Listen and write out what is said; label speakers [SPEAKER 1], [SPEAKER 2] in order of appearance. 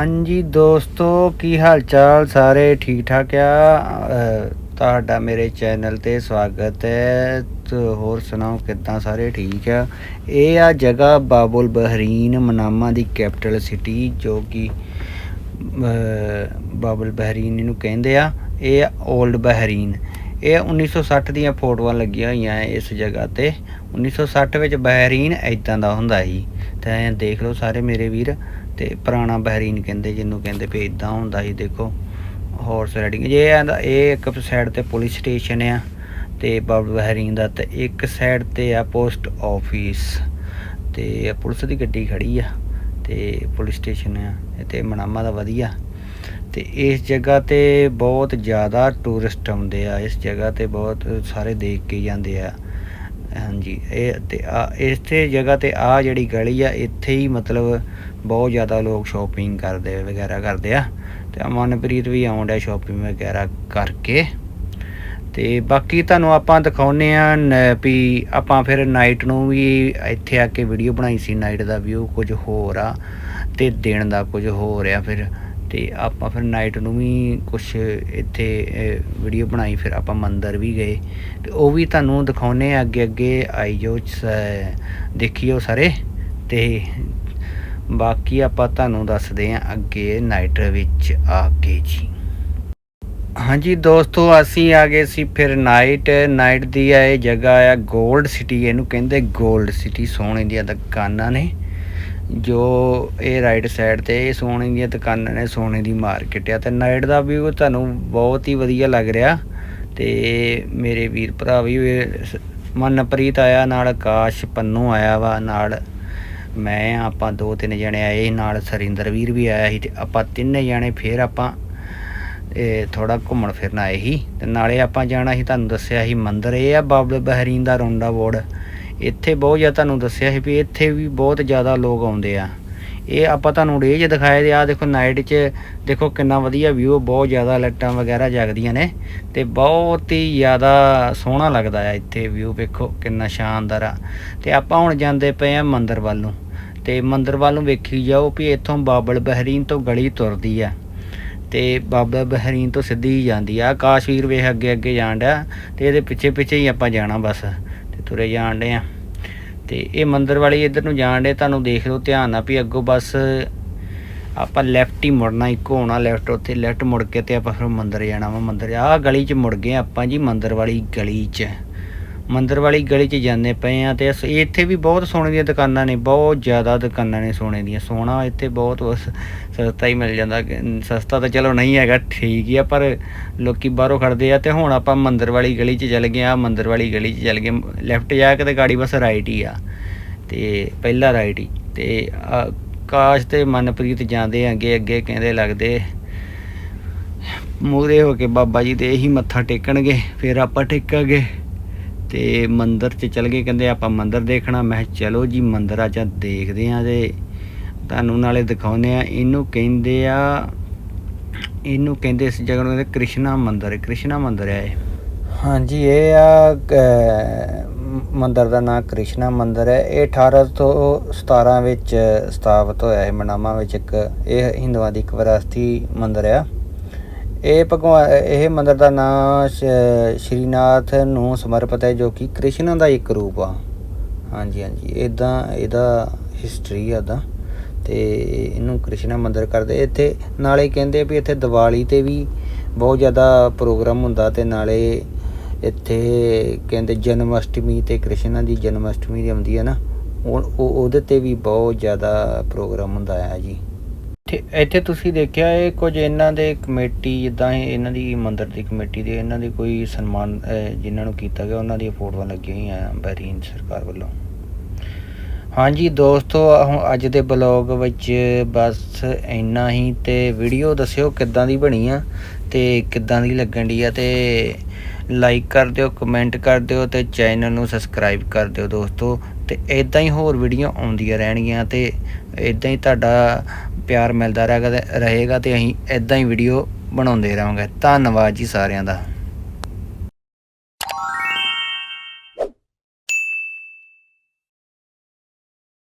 [SPEAKER 1] ਹਾਂਜੀ ਦੋਸਤੋ, ਕੀ ਹਾਲ ਚਾਲ ਸਾਰੇ? ਠੀਕ ਠਾਕ ਆ ਤੁਹਾਡਾ ਮੇਰੇ ਚੈਨਲ ਤੇ ਸਵਾਗਤ ਹੈ। ਹੋਰ ਸੁਣਾਓ, ਕਿੱਦਾਂ ਸਾਰੇ ਠੀਕ ਆ? ਇਹ ਆ ਜਗ੍ਹਾ ਬਾਬੁਲ ਬਹਿਰੀਨ ਮਨਾਮਾ ਦੀ ਕੈਪੀਟਲ ਸਿਟੀ, ਜੋ ਕਿ ਬਾਬੁਲ ਬਹਰੀਨ ਇਹਨੂੰ ਕਹਿੰਦੇ ਆ। ਇਹ 올ਡ ਬਹਿਰੀਨ। ਇਹ 1960 ਦੀਆਂ ਫੋਟੋਆਂ ਲੱਗੀਆਂ ਹੋਈਆਂ ਐ ਇਸ ਜਗ੍ਹਾ ਤੇ। 1960 ਵਿੱਚ ਬਹਿਰੀਨ ਐਦਾਂ ਦਾ ਹੁੰਦਾ ਸੀ। ਤੇ ਦੇਖ ਲਓ ਸਾਰੇ ਮੇਰੇ ਵੀਰ। ਤੇ ਪੁਰਾਣਾ ਬਹਿਰੀਨ ਕਹਿੰਦੇ, ਜਿਹਨੂੰ ਕਹਿੰਦੇ ਵੀ ਇਦਾਂ ਹੁੰਦਾ ਸੀ, ਦੇਖੋ ਹਾਰਸ ਰਾਈਡਿੰਗ ਜੇ ਇਹਦਾ ਇਹ ਇੱਕ ਸਾਈਡ ਤੇ ਪੁਲਿਸ ਸਟੇਸ਼ਨ ਆ ਤੇ ਬਾਬਾ ਬਹਿਰੀਨ ਦਾ ਤੇ ਇੱਕ ਸਾਈਡ ਤੇ ਆ ਪੋਸਟ ਆਫਿਸ ਤੇ ਪੁਲਿਸ ਦੀ ਗੱਡੀ ਖੜੀ ਆ ਤੇ ਪੁਲਿਸ ਸਟੇਸ਼ਨ ਆ ਤੇ ਮਨਾਮਾ ਦਾ ਵਧੀਆ। ਤੇ ਇਸ ਜਗ੍ਹਾ ਤੇ ਬਹੁਤ ਜ਼ਿਆਦਾ ਟੂਰਿਸਟ ਆਉਂਦੇ ਆ, ਇਸ ਜਗ੍ਹਾ ਤੇ ਬਹੁਤ ਸਾਰੇ ਦੇਖ ਕੇ ਜਾਂਦੇ ਆ। ਹਾਂਜੀ, ਇਹ ਤੇ ਆ ਇਸੇ ਜਗ੍ਹਾ ਤੇ ਆ ਜਿਹੜੀ ਗਲੀ ਆ, ਇੱਥੇ ਹੀ ਮਤਲਬ ਬਹੁਤ ਜ਼ਿਆਦਾ ਲੋਕ ਸ਼ਾਪਿੰਗ ਕਰਦੇ ਵਗੈਰਾ ਕਰਦੇ ਆ। ਤੇ ਮਨਪ੍ਰੀਤ ਵੀ ਆਉਂਦਾ ਸ਼ਾਪਿੰਗ ਵਗੈਰਾ ਕਰਕੇ। ਤੇ ਬਾਕੀ ਤੁਹਾਨੂੰ ਆਪਾਂ ਦਿਖਾਉਨੇ ਆ ਨ- ਵੀ ਆਪਾਂ ਫਿਰ ਨਾਈਟ ਨੂੰ ਵੀ ਇੱਥੇ ਆ ਕੇ ਵੀਡੀਓ ਬਣਾਈ ਸੀ ਨਾਈਟ ਦਾ ਵਿਊ ਕੁਝ ਹੋਰ ਆ ਤੇ ਦਿਨ ਦਾ ਕੁਝ ਹੋਰ ਆ ਫਿਰ। ਤੇ ਆਪਾਂ ਫਿਰ ਨਾਈਟ ਨੂੰ ਵੀ ਕੁਝ ਇੱਥੇ ਵੀਡੀਓ ਬਣਾਈ, ਫਿਰ ਆਪਾਂ ਮੰਦਰ ਵੀ ਗਏ। ਤੇ ਉਹ ਵੀ ਤੁਹਾਨੂੰ ਦਿਖਾਉਨੇ ਆ ਅੱਗੇ ਅੱਗੇ ਆਈ ਜੋ ਦੇਖਿਓ ਸਾਰੇ। ਤੇ ਬਾਕੀ ਆਪਾਂ ਤੁਹਾਨੂੰ ਦੱਸਦੇ ਆ ਅੱਗੇ ਨਾਈਟ ਵਿੱਚ ਆ ਕੇ ਜੀ। ਹਾਂਜੀ ਦੋਸਤੋ, ਅਸੀਂ ਆ ਗਏ ਸੀ ਫਿਰ ਨਾਈਟ ਨਾਈਟ ਦੀ ਆ ਇਹ ਜਗ੍ਹਾ ਆ 골ਡ ਸਿਟੀ ਇਹਨੂੰ ਕਹਿੰਦੇ 골ਡ ਸਿਟੀ ਸੋਨੇ ਦੀਆਂ ਦੁਕਾਨਾਂ ਨੇ। ਜੋ ਇਹ ਰਾਈਟ ਸਾਈਡ ਤੇ ਇਹ ਸੋਨੇ ਦੀਆਂ ਦੁਕਾਨਾਂ ਨੇ ਸੋਨੇ ਦੀ ਮਾਰਕੀਟ ਆ। ਤੇ ਨਾਈਟ ਦਾ ਵੀ ਤੁਹਾਨੂੰ ਬਹੁਤ ਹੀ ਵਧੀਆ ਲੱਗ ਰਿਹਾ। ਤੇ ਮੇਰੇ ਵੀਰ ਭਰਾ ਵੀ ਮਨਪ੍ਰੀਤ ਆਇਆ ਨਾਲ ਆਕਾਸ਼ ਪੰਨੂ ਆਇਆ ਵਾ ਨਾਲ। ਮੈਂ ਆਪਾਂ ਦੋ ਤਿੰਨ ਜਣੇ ਆਏ ਸੀ, ਨਾਲ ਸਰਿੰਦਰ ਵੀਰ ਵੀ ਆਇਆ ਸੀ ਤੇ ਆਪਾਂ ਤਿੰਨੇ ਜਣੇ ਫੇਰ ਆਪਾਂ ਇਹ ਥੋੜਾ ਘੁੰਮਣ ਫਿਰਨ ਆਏ ਸੀ। ਤੇ ਨਾਲੇ ਆਪਾਂ ਜਾਣਾ ਸੀ ਤੁਹਾਨੂੰ ਦੱਸਿਆ ਸੀ ਮੰਦਿਰ ਇਹ ਆ ਬਾਬਲ ਬਹਿਰੀਨ ਦਾ ਰੌਂਡਾ ਬੋਰਡ। ਇੱਥੇ ਬਹੁਤ ਜ਼ਿਆਦਾ ਤੁਹਾਨੂੰ ਦੱਸਿਆ ਸੀ ਵੀ ਇੱਥੇ ਵੀ ਬਹੁਤ ਜ਼ਿਆਦਾ ਲੋਕ ਆਉਂਦੇ ਆ। ਇਹ ਆਪਾਂ ਤੁਹਾਨੂੰ ਰੇਜ ਦਿਖਾਏ ਦੇ ਆ ਦੇਖੋ ਨਾਈਟ 'ਚ ਦੇਖੋ ਕਿੰਨਾ ਵਧੀਆ ਵਿਊ ਬਹੁਤ ਜ਼ਿਆਦਾ ਲਾਈਟਾਂ ਵਗੈਰਾ ਜਗਦੀਆਂ ਨੇ ਤੇ ਬਹੁਤ ਹੀ ਜ਼ਿਆਦਾ ਸੋਹਣਾ ਲੱਗਦਾ ਆ ਇੱਥੇ ਵਿਊ ਵੇਖੋ ਕਿੰਨਾ ਸ਼ਾਨਦਾਰ ਆ। ਤੇ ਆਪਾਂ ਹੁਣ ਜਾਂਦੇ ਪਏ ਆ ਮੰਦਰ ਵੱਲ ਨੂੰ ਤੇ ਮੰਦਰ ਵੱਲ ਨੂੰ ਵੇਖੀ ਜਾਓ ਵੀ ਇੱਥੋਂ ਬਾਬਲ ਬਹਿਰੀਨ ਤੋਂ ਗਲੀ ਤੁਰਦੀ ਆ ਤੇ ਬਾਬਾ ਬਹਿਰੀਨ ਤੋਂ ਸਿੱਧੀ ਹੀ ਜਾਂਦੀ ਆ। ਆਕਾਸ਼ਵੀਰ ਵੇਖ ਅੱਗੇ ਅੱਗੇ ਜਾਣ ਡਿਆ ਤੇ ਇਹਦੇ ਪਿੱਛੇ ਪਿੱਛੇ ਹੀ ਆਪਾਂ ਜਾਣਾ ਬਸ। ਤੁਰੇ ਜਾਣ ਡੇ ਆ। ਤੇ ਇਹ ਮੰਦਰ ਵਾਲੀ ਇੱਧਰ ਨੂੰ ਜਾਣ ਡੇ ਤੁਹਾਨੂੰ ਦੇਖ ਲਓ ਧਿਆਨ ਨਾਲ ਵੀ ਅੱਗੋਂ ਬਸ ਆਪਾਂ ਲੈਫਟ ਹੀ ਮੁੜਨਾ, ਇੱਕੋ ਹੋਣਾ ਲੈਫਟ ਉੱਥੇ ਲੈਫਟ ਮੁੜ ਕੇ ਤੇ ਆਪਾਂ ਫਿਰ ਮੰਦਰ ਜਾਣਾ ਵਾ ਮੰਦਰ। ਆਹ ਗਲੀ 'ਚ ਮੁੜ ਗਏ ਆਪਾਂ ਜੀ, ਮੰਦਰ ਵਾਲੀ ਗਲੀ 'ਚ। ਮੰਦਰ ਵਾਲੀ ਗਲੀ 'ਚ ਜਾਂਦੇ ਪਏ ਆ ਤੇ ਅਸੀਂ ਇੱਥੇ ਵੀ ਬਹੁਤ ਸੋਨੇ ਦੀਆਂ ਦੁਕਾਨਾਂ ਨੇ, ਬਹੁਤ ਜ਼ਿਆਦਾ ਦੁਕਾਨਾਂ ਨੇ ਸੋਨੇ ਦੀਆਂ। ਸੋਨਾ ਇੱਥੇ ਬਹੁਤ ਬਸ ਸਸਤਾ ਹੀ ਮਿਲ ਜਾਂਦਾ। ਕਿ- ਸਸਤਾ ਤਾਂ ਚਲੋ ਨਹੀਂ ਹੈਗਾ, ਠੀਕ ਹੀ ਆ, ਪਰ ਲੋਕੀ ਬਾਹਰੋਂ ਖੜਦੇ ਆ ਤੇ ਹੁਣ ਆਪਾਂ ਮੰਦਰ ਵਾਲੀ ਗਲੀ 'ਚ ਚੱਲ ਗਏ ਆ, ਮੰਦਰ ਵਾਲੀ ਗਲੀ 'ਚ ਚੱਲ ਗਏ। ਲੈਫਟ ਜਾ ਕੇ ਤੇ ਗਾੜੀ ਬਸ ਰਾਈਟ ਹੀ ਆ। ਤੇ ਪਹਿਲਾ ਰਾਈਟ ਹੀ। ਤੇ ਆਕਾਸ਼ ਤੇ ਮਨਪ੍ਰੀਤ ਜਾਂਦੇ ਆ ਅੱਗੇ ਅੱਗੇ ਕਹਿੰਦੇ ਲੱਗਦੇ ਮੂਹਰੇ ਹੋ ਕੇ ਬਾਬਾ ਜੀ ਦੇ ਇਹੀ ਮੱਥਾ ਟੇਕਣਗੇ, ਫਿਰ ਆਪਾਂ ਟੇਕਾਂਗੇ। ਤੇ ਮੰਦਰ 'ਚ ਚਲ ਗਏ, ਕਹਿੰਦੇ ਆਪਾਂ ਮੰਦਰ ਦੇਖਣਾ। ਮੈਂ ਕਿਹਾ, ਚਲੋ ਜੀ, ਮੰਦਿਰ ਆ ਜਾਂ ਦੇਖਦੇ ਆ ਤੇ ਤੁਹਾਨੂੰ ਨਾਲੇ ਦਿਖਾਉਨੇ ਆ। ਇਹਨੂੰ ਕਹਿੰਦੇ ਆ, ਇਹਨੂੰ ਕਹਿੰਦੇ ਇਸ ਜਗ੍ਹਾ ਨੂੰ ਕਹਿੰਦੇ ਕ੍ਰਿਸ਼ਨਾ ਮੰਦਰ। ਕ੍ਰਿਸ਼ਨਾ ਮੰਦਰ ਆ ਇਹ। ਹਾਂਜੀ, ਇਹ ਆ ਮੰਦਰ ਦਾ ਨਾਮ ਕ੍ਰਿਸ਼ਨਾ ਮੰਦਰ ਹੈ। ਇਹ 1817 ਵਿੱਚ ਸਥਾਪਿਤ ਹੋਇਆ ਹੈ ਮਨਾਮਾ ਵਿੱਚ ਇੱਕ, ਇਹ ਹਿੰਦੂਆਂ ਦੀ ਇੱਕ ਵਿਰਾਸਤੀ ਮੰਦਰ ਆ। ਇਹ ਭਗਵਾਨ ਇਹ ਮੰਦਿਰ ਦਾ ਨਾਮ ਸ਼੍ਰੀਨਾਥ ਨੂੰ ਸਮਰਪਿਤ ਹੈ ਜੋ ਕਿ ਕ੍ਰਿਸ਼ਨ ਦਾ ਇੱਕ ਰੂਪ ਆ। ਹਾਂਜੀ ਹਾਂਜੀ। ਇਦਾਂ ਇਹਦਾ ਹਿਸਟਰੀ ਆ ਦਾ ਤੇ ਇਹਨੂੰ ਕ੍ਰਿਸ਼ਨਾ ਮੰਦਿਰ ਕਰਦੇ। ਇੱਥੇ ਨਾਲੇ ਕਹਿੰਦੇ ਵੀ ਇੱਥੇ ਦੀਵਾਲੀ ਤੇ ਵੀ ਬਹੁਤ ਜ਼ਿਆਦਾ ਪ੍ਰੋਗਰਾਮ ਹੁੰਦਾ ਤੇ ਨਾਲੇ ਇੱਥੇ ਕਹਿੰਦੇ ਜਨਮ ਅਸ਼ਟਮੀ ਤੇ ਕ੍ਰਿਸ਼ਨਾ ਦੀ ਜਨਮ ਅਸ਼ਟਮੀ ਦੀ ਆਉਂਦੀ ਹੈ ਨਾ। ਉਹ ਉਹਦੇ ਤੇ ਵੀ ਬਹੁਤ ਜ਼ਿਆਦਾ ਪ੍ਰੋਗਰਾਮ ਹੁੰਦਾ ਹੈ ਜੀ। ਇੱਥੇ ਇੱਥੇ ਤੁਸੀਂ ਦੇਖਿਆ ਇਹ ਕੁਝ ਇਹਨਾਂ ਦੇ ਕਮੇਟੀ ਜਿੱਦਾਂ ਇਹ ਇਹਨਾਂ ਦੀ ਮੰਦਿਰ ਦੀ ਕਮੇਟੀ ਦੇ ਇਹਨਾਂ ਦੀ ਕੋਈ ਸਨਮਾਨ ਅਹ, ਜਿਨ੍ਹਾਂ ਨੂੰ ਕੀਤਾ ਗਿਆ ਉਹਨਾਂ ਦੀਆਂ ਫੋਟੋਆਂ ਲੱਗੀਆਂ ਹੋਈਆਂ ਬਹਿਰੀਨ ਸਰਕਾਰ ਵੱਲੋਂ। ਹਾਂਜੀ ਦੋਸਤੋ ਹੁਣ ਅੱਜ ਦੇ ਬਲੌਗ ਵਿੱਚ ਬਸ ਇੰਨਾ ਹੀ ਤੇ ਵੀਡੀਓ ਦੱਸਿਓ ਕਿੱਦਾਂ ਦੀ ਬਣੀ ਆ ਤੇ ਕਿੱਦਾਂ ਦੀ ਲੱਗਣ ਦੀ ਆ ਤੇ ਲਾਈਕ ਕਰ ਦਿਓ ਕਮੈਂਟ ਕਰ ਦਿਓ ਤੇ ਚੈਨਲ ਨੂੰ ਸਬਸਕ੍ਰਾਈਬ ਕਰ ਦਿਓ ਦੋਸਤੋ। ਤੇ ਇਦਾਂ ਹੀ ਹੋਰ ਵੀਡੀਓ ਆਉਂਦੀਆਂ ਰਹਿਣਗੀਆਂ ਤੇ ਇਦਾਂ ਹੀ ਤੁਹਾਡਾ ਪਿਆਰ ਮਿਲਦਾ ਰਹੇਗਾ ਤੇ ਰਹੇਗਾ ਤੇ ਅਸੀਂ ਇਦਾਂ ਹੀ ਵੀਡੀਓ ਬਣਾਉਂਦੇ ਰਹਾਂਗੇ। ਧੰਨਵਾਦ ਜੀ ਸਾਰਿਆਂ ਦਾ।